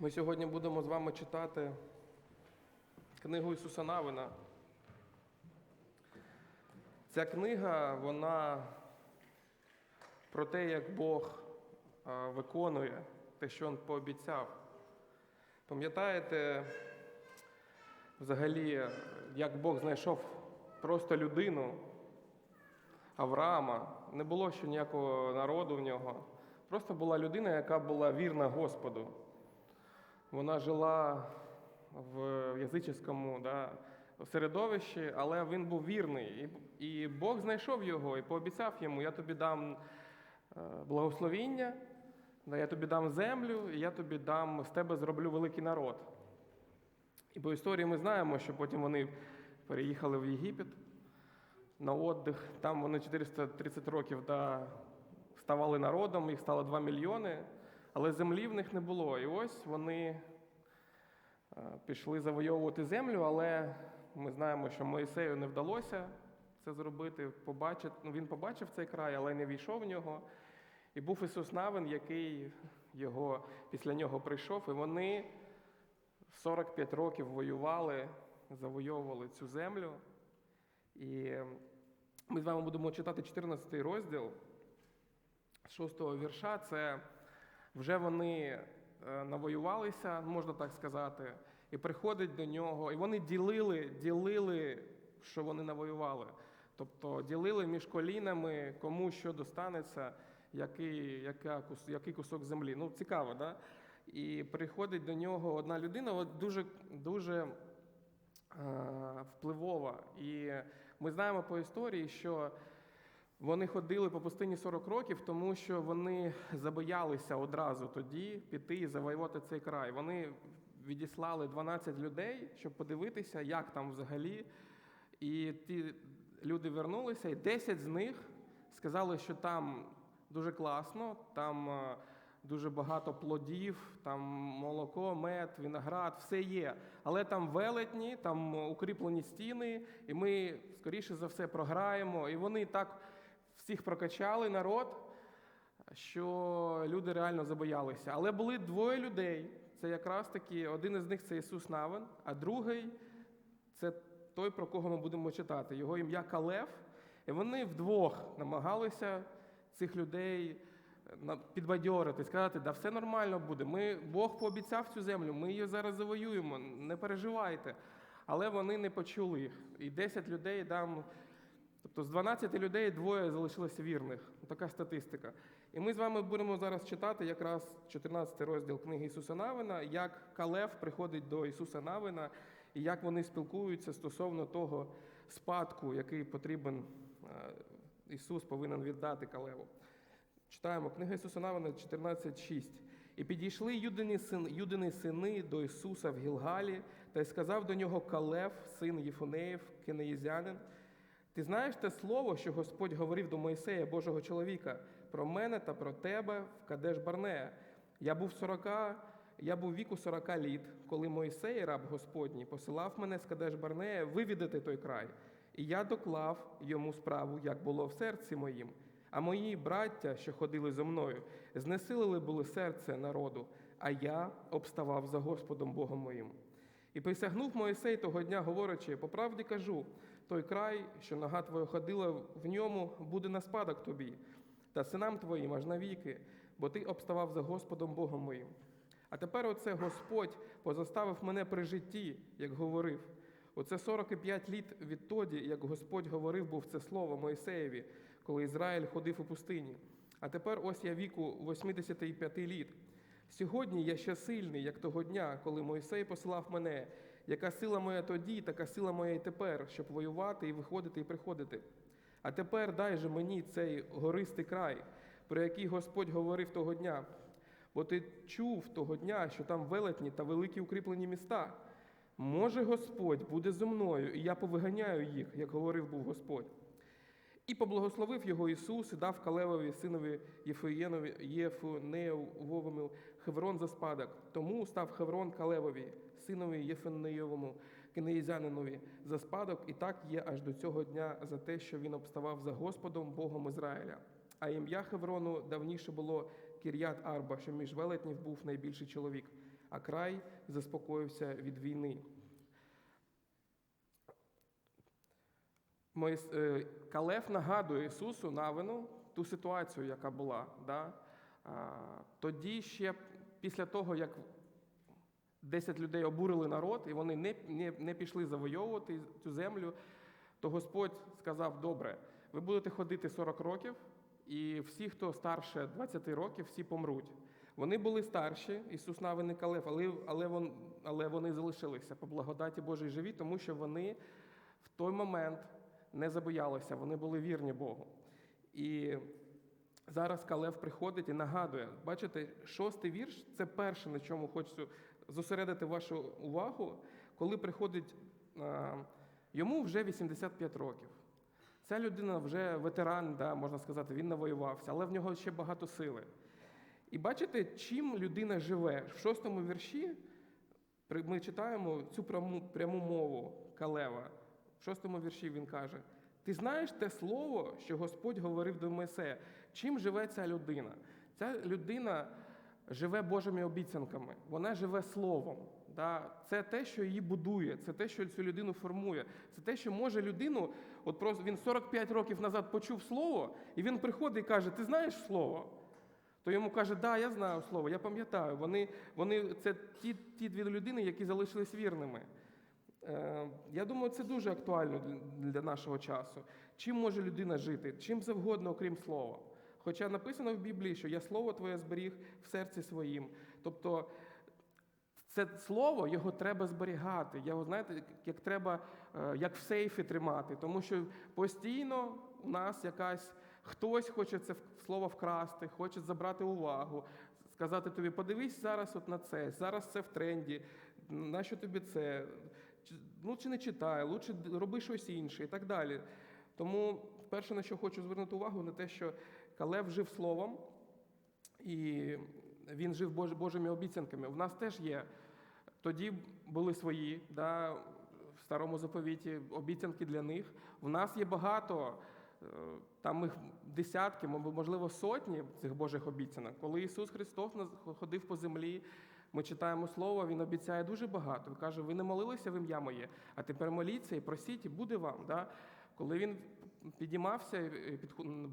Ми сьогодні будемо з вами читати книгу Ісуса Навина. Ця книга, вона про те, як Бог виконує те, що Він пообіцяв. Пам'ятаєте, взагалі, як Бог знайшов просто людину, Авраама, не було ще ніякого народу в нього. Просто була людина, яка була вірна Господу. Вона жила в язичському да, середовищі, але він був вірний. І, і Бог знайшов його і пообіцяв йому: я тобі дам е, благословіння, да, я тобі дам землю, і я тобі дам з тебе зроблю великий народ. І по історії ми знаємо, що потім вони переїхали в Єгипет на отдих. Там вони 430 років да, ставали народом, їх стало 2 мільйони, але землі в них не було. І ось вони е, пішли завойовувати землю, але ми знаємо, що Моїсею не вдалося це зробити. Побачити, ну, він побачив цей край, але не війшов в нього. І був Ісус Навин, який його, після нього прийшов, і вони 45 років воювали, завойовували цю землю. І ми з вами будемо читати 14 розділ 6 вірша. Це вже вони е, навоювалися, можна так сказати, і приходить до нього, і вони ділили, ділили, що вони навоювали. Тобто ділили між колінами, кому що достанеться, який, яка, який кусок землі. Ну, цікаво, да? І приходить до нього одна людина, от дуже, дуже е, впливова. І ми знаємо по історії, що вони ходили по пустині 40 років, тому що вони забоялися одразу тоді піти і завоювати цей край. Вони відіслали 12 людей, щоб подивитися, як там взагалі. І ті люди вернулися, і 10 з них сказали, що там дуже класно, там е, дуже багато плодів, там молоко, мед, виноград, все є. Але там велетні, там укріплені стіни, і ми, скоріше за все, програємо. І вони так всіх прокачали народ, що люди реально забоялися. Але були двоє людей. Це якраз таки один із них це Ісус Навин, а другий це той, про кого ми будемо читати. Його ім'я Калев. І вони вдвох намагалися цих людей підбадьорити, сказати, да все нормально буде. Ми, Бог пообіцяв цю землю, ми її зараз завоюємо, не переживайте. Але вони не почули їх. І 10 людей дам. Тобто з 12 людей двоє залишилося вірних. Така статистика. І ми з вами будемо зараз читати якраз 14 розділ книги Ісуса Навина, як Калев приходить до Ісуса Навина, і як вони спілкуються стосовно того спадку, який потрібен е, Ісус повинен віддати Калеву. Читаємо книга Ісуса Навина 14.6. І підійшли юдині, син, юдини сини до Ісуса в Гілгалі, та й сказав до нього Калев, син Єфунеєв, кенеїзянин, ти знаєш те слово, що Господь говорив до Моїсея, Божого чоловіка, про мене та про тебе в Кадеш Барнея. Я був 40, я був віку 40 літ, коли Моїсей, раб Господній, посилав мене з Кадеш Барнея вивідати той край. І я доклав йому справу, як було в серці моїм. А мої браття, що ходили зо мною, знесилили були серце народу, а я обставав за Господом Богом моїм. І присягнув Моїсей того дня, говорячи, по правді кажу, той край, що нога твоя ходила в ньому, буде на спадок тобі, та синам твоїм аж навіки, бо ти обставав за Господом Богом моїм. А тепер оце Господь позаставив мене при житті, як говорив. Оце 45 літ відтоді, як Господь говорив, був це слово Моїсеєві, коли Ізраїль ходив у пустині. А тепер ось я віку 85 літ. Сьогодні я ще сильний, як того дня, коли Мойсей посилав мене. Яка сила моя тоді, така сила моя і тепер, щоб воювати і виходити і приходити. А тепер дай же мені цей гористий край, про який Господь говорив того дня. Бо ти чув того дня, що там велетні та великі укріплені міста. Може, Господь буде зо мною, і я повиганяю їх, як говорив був Господь. І поблагословив його Ісус і дав Калевові синові Єфуєнові, Єфунеєвому Хеврон за спадок. Тому став Хеврон Калевові, синові Єфенеєвому, кенеїзянинові за спадок, і так є аж до цього дня за те, що він обставав за Господом Богом Ізраїля. А ім'я Хеврону давніше було Кір'ят Арба, що між велетнів був найбільший чоловік. а край заспокоївся від війни. Е, нагадує Ісусу Навину ту ситуацію, яка була. Да? Тоді ще після того, як 10 людей обурили народ, і вони не, не, не пішли завойовувати цю землю, то Господь сказав: добре, ви будете ходити 40 років, і всі, хто старше 20 років, всі помруть. Вони були старші, Ісус Навин і Калев, але, але, вон, але вони залишилися по благодаті Божій живі, тому що вони в той момент не забоялися, вони були вірні Богу. І зараз Калев приходить і нагадує, бачите, шостий вірш це перше, на чому хочу зосередити вашу увагу, коли приходить йому вже 85 років. Ця людина вже ветеран, да, можна сказати, він навоювався, але в нього ще багато сили. І бачите, чим людина живе. В шостому вірші ми читаємо цю пряму, пряму мову Калева. В шостому вірші він каже: Ти знаєш те слово, що Господь говорив до Мойсея? Чим живе ця людина? Ця людина живе Божими обіцянками, вона живе словом. Да? Це те, що її будує, це те, що цю людину формує. Це те, що може людину, от просто він 45 років назад почув слово, і він приходить і каже: Ти знаєш слово? То йому каже, да, я знаю слово, я пам'ятаю. Вони, вони це ті, ті дві людини, які залишились вірними. Е, я думаю, це дуже актуально для- нашого часу. Чим може людина жити? Чим завгодно, окрім слова. Хоча написано в Біблії, що я слово твоє зберіг в серці своїм. Тобто це слово його треба зберігати. Його, знаєте, як треба, е, як в сейфі тримати, тому що постійно у нас якась хтось хоче це слово вкрасти, хоче забрати увагу, сказати тобі, подивись зараз от на це, зараз це в тренді, нащо тобі це? Ну, чи не читай, лучше роби щось інше і так далі. Тому перше, на що хочу звернути увагу, на те, що Калев жив словом, і він жив Божими обіцянками. У нас теж є. Тоді були свої, да, в старому заповіті обіцянки для них. В нас є багато, е, там їх десятки, можливо, сотні цих Божих обіцянок. Коли Ісус Христос ходив по землі, ми читаємо Слово, Він обіцяє дуже багато. Він каже, ви не молилися в ім'я моє, а тепер моліться і просіть, і буде вам. Да? Коли він підіймався,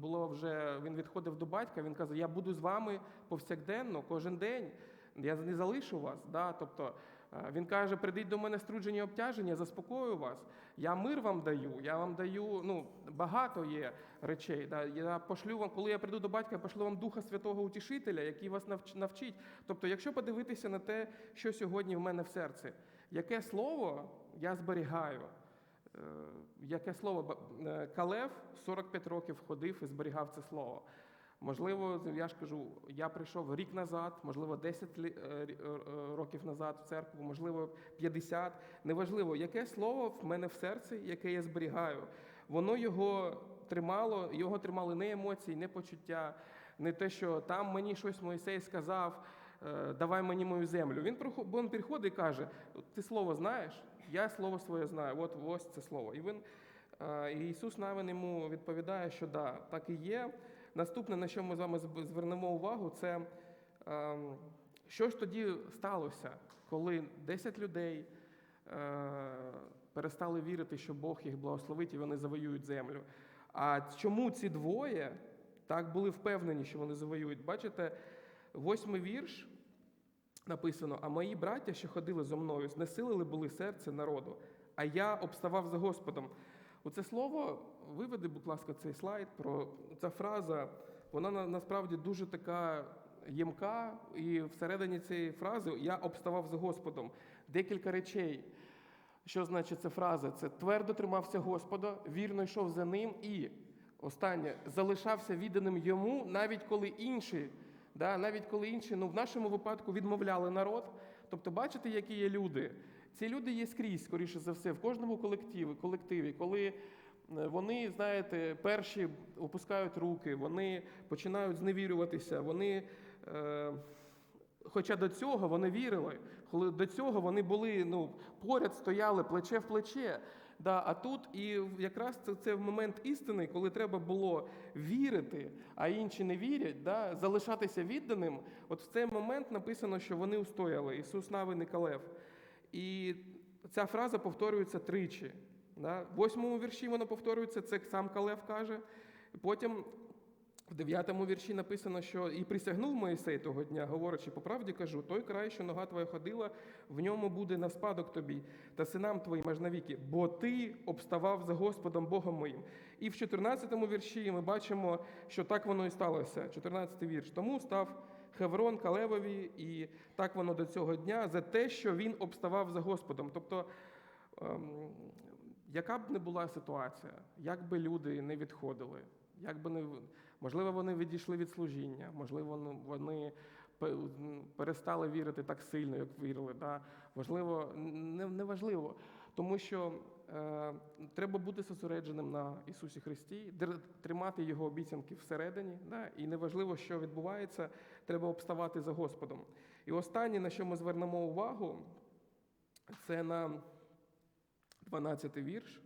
було вже, він відходив до батька, він каже, я буду з вами повсякденно, кожен день, я не залишу вас. Да? Тобто, е, він каже, прийдіть до мене струджені обтяження, заспокою вас, я мир вам даю, я вам даю, ну, багато є речей. Да? Я пошлю вам, коли я прийду до батька, я пошлю вам Духа Святого Утішителя, який вас навчить. Тобто, якщо подивитися на те, що сьогодні в мене в серці, яке слово я зберігаю, Яке слово е, Калев 45 років ходив і зберігав це слово. Можливо, я ж кажу, я прийшов рік назад, можливо, 10 лі- е, е, е, років назад в церкву, можливо, 50. Неважливо, яке слово в мене в серці, яке я зберігаю. Воно його тримало, його тримали не емоції, не почуття, не те, що там мені щось Мойсей сказав, е, давай мені мою землю. Він приходить і каже: Ти слово знаєш? Я слово своє знаю. От ось це слово. І він е, Ісус Навин йому відповідає, що да, так і є. Наступне, на що ми з вами звернемо увагу, це ем, що ж тоді сталося, коли 10 людей е, перестали вірити, що Бог їх благословить і вони завоюють землю. А чому ці двоє так були впевнені, що вони завоюють? Бачите, восьмий вірш написано: А мої браття, що ходили зо мною, знесилили були серце народу, а я обставав за Господом. Оце слово, виведи, будь ласка, цей слайд про ця фраза, вона на- насправді дуже така ємка, і всередині цієї фрази я обставав за Господом. Декілька речей. Що значить ця фраза? Це твердо тримався Господа, вірно йшов за ним і останнє залишався відданим йому, навіть коли інші, да, навіть коли інші, ну в нашому випадку відмовляли народ. Тобто, бачите, які є люди. Ці люди є скрізь, скоріше за все, в кожному колективі, колективі, коли е, вони, знаєте, перші опускають руки, вони починають зневірюватися, вони. Е, Хоча до цього вони вірили, коли до цього вони були ну, поряд стояли плече в плече. Да, а тут і якраз це, це момент істини, коли треба було вірити, а інші не вірять, да, залишатися відданим. От в цей момент написано, що вони устояли. Ісус Нави Николев. І ця фраза повторюється тричі. Да. В восьмому вірші воно повторюється, це сам Калев каже. Потім в дев'ятому вірші написано, що і присягнув Моїсей того дня, говорячи, по правді кажу, той край, що нога твоя ходила, в ньому буде на спадок тобі та синам твоїм аж навіки, бо ти обставав за Господом Богом моїм. І в 14-му вірші ми бачимо, що так воно і сталося. 14-й вірш. Тому став Хеврон Калевові, і так воно до цього дня за те, що він обставав за Господом. Тобто, ем, яка б не була ситуація, як би люди не відходили, як би не можливо, вони відійшли від служіння, можливо, ну, вони перестали вірити так сильно, як вірили. Да? Важливо, не, не важливо, тому що е, треба бути зосередженим на Ісусі Христі, тримати Його обіцянки всередині, да? і неважливо, що відбувається, треба обставати за Господом. І останнє, на що ми звернемо увагу, це на 12 вірш.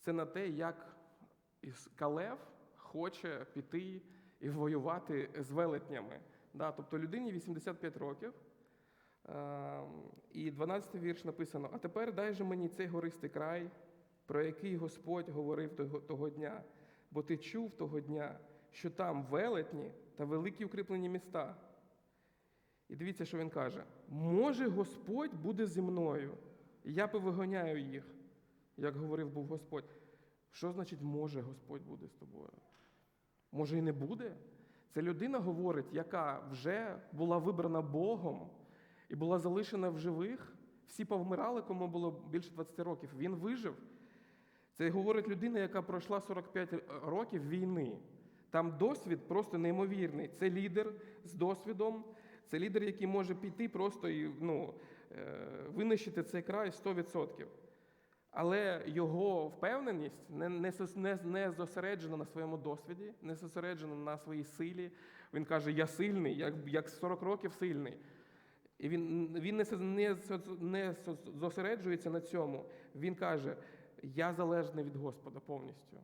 Це на те, як Калев хоче піти і воювати з велетнями. Да, тобто людині 85 років. Е, і 12 вірш написано: А тепер дай же мені цей гористий край, про який Господь говорив того, того дня, бо ти чув того дня, що там велетні та великі укріплені міста. І дивіться, що він каже: може, Господь буде зі мною, і я повигоняю їх, як говорив був Господь. Що значить може Господь буде з тобою? Може і не буде? Це людина говорить, яка вже була вибрана Богом і була залишена в живих. Всі повмирали, кому було більше 20 років. Він вижив. Це говорить людина, яка пройшла 45 років війни. Там досвід просто неймовірний. Це лідер з досвідом, це лідер, який може піти просто і ну, е, винищити цей край 100%. Але його впевненість не, не, не, зосереджена на своєму досвіді, не зосереджена на своїй силі. Він каже: Я сильний, як, як 40 років сильний. І він, він не, не, не зосереджується на цьому. Він каже: Я залежний від Господа повністю.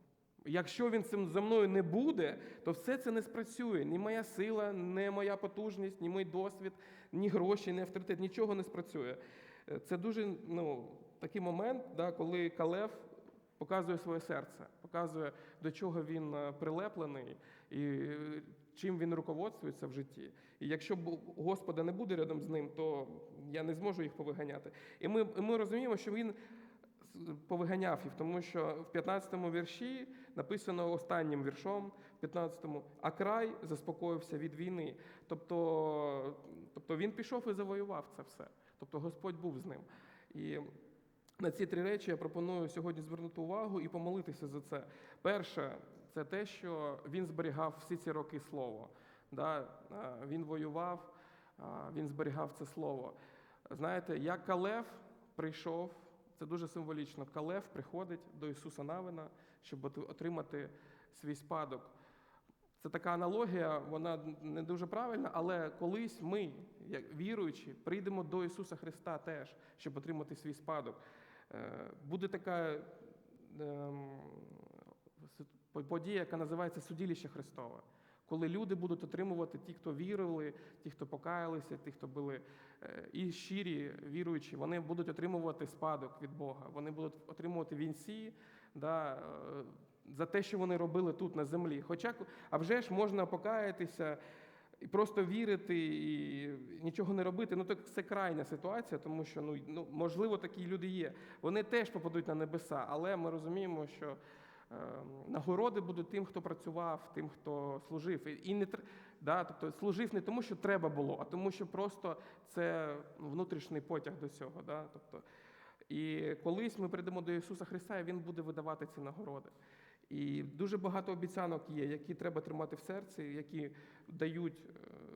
Якщо він цим за мною не буде, то все це не спрацює. Ні моя сила, ні моя потужність, ні мій досвід, ні гроші, ні авторитет, нічого не спрацює. Це дуже ну, такий момент, да, коли Калев показує своє серце, показує, до чого він е, прилеплений і е, чим він руководствується в житті. І якщо Господа не буде рядом з ним, то я не зможу їх повиганяти. І ми, і ми розуміємо, що він повиганяв їх, тому що в 15-му вірші написано останнім віршом, в 15-му, а край заспокоївся від війни. Тобто, тобто він пішов і завоював це все. Тобто Господь був з ним. І на ці три речі я пропоную сьогодні звернути увагу і помолитися за це. Перше, це те, що він зберігав всі ці роки слово. Да? Він воював, він зберігав це слово. Знаєте, як Калев прийшов, це дуже символічно. Калев приходить до Ісуса Навина, щоб отримати свій спадок. Це така аналогія, вона не дуже правильна, але колись ми, як віруючі, прийдемо до Ісуса Христа теж, щоб отримати свій спадок. Е, Буде така ем, подія, яка називається судилище Христове. Коли люди будуть отримувати ті, хто вірили, ті, хто покаялися, ті, хто були е, і щирі віруючі, вони будуть отримувати спадок від Бога. Вони будуть отримувати вінці да, е, за те, що вони робили тут на землі. Хоча, а вже ж можна покаятися і просто вірити і нічого не робити. Ну так це крайня ситуація, тому що ну, ну можливо такі люди є. Вони теж попадуть на небеса, але ми розуміємо, що е, нагороди будуть тим, хто працював, тим, хто служив. І, і не да, тобто служив не тому, що треба було, а тому, що просто це внутрішній потяг до цього. Да? Тобто, і колись ми прийдемо до Ісуса Христа, і Він буде видавати ці нагороди. І дуже багато обіцянок є, які треба тримати в серці, які дають е,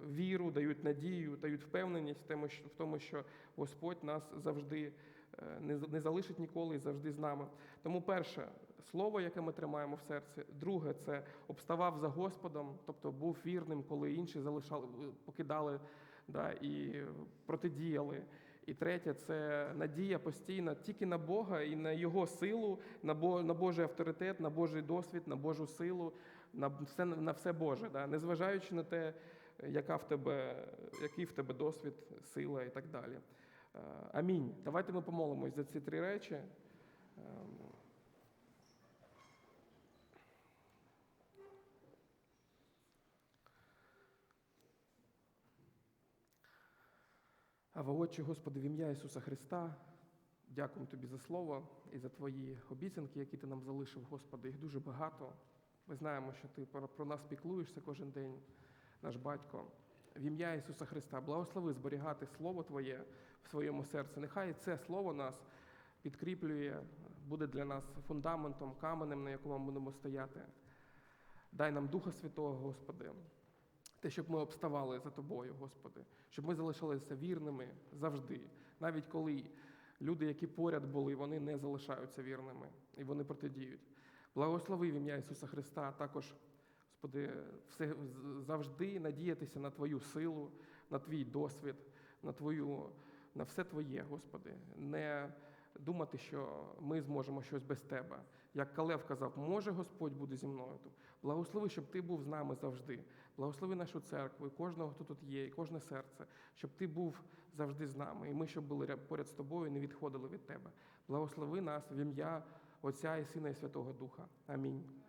віру, дають надію, дають впевненість в тому, що, Господь нас завжди е, не, залишить ніколи і завжди з нами. Тому перше слово, яке ми тримаємо в серці. Друге, це обставав за Господом, тобто був вірним, коли інші залишали, покидали да, і протидіяли. І третє це надія постійна тільки на Бога і на Його силу, на, на Божий авторитет, на Божий досвід, на Божу силу, на все, на все Боже, да? незважаючи на те, яка в тебе, який в тебе досвід, сила і так далі. Е, Амінь. Давайте ми помолимось за ці три речі. Отче, Господи, в ім'я Ісуса Христа, дякуємо Тобі за слово і за Твої обіцянки, які Ти нам залишив, Господи. Їх дуже багато. Ми знаємо, що Ти про нас піклуєшся кожен день, наш батько. В ім'я Ісуса Христа, благослови зберігати Слово Твоє в своєму серці. Нехай це Слово нас підкріплює, буде для нас фундаментом, каменем, на якому ми будемо стояти. Дай нам Духа Святого, Господи, те, щоб ми обставали за Тобою, Господи, щоб ми залишалися вірними завжди, навіть коли люди, які поряд були, вони не залишаються вірними і вони протидіють. Благослови в ім'я Ісуса Христа, також, Господи, все завжди надіятися на Твою силу, на Твій досвід, на Твою, на все Твоє, Господи, не думати, що ми зможемо щось без Тебе. Як Калев казав, може Господь буде зі мною. Благослови, щоб ти був з нами завжди. Благослови нашу церкву, і кожного, хто тут є, і кожне серце, щоб ти був завжди з нами, і ми, щоб були поряд з тобою, і не відходили від тебе. Благослови нас в ім'я Отця і Сина і Святого Духа. Амінь.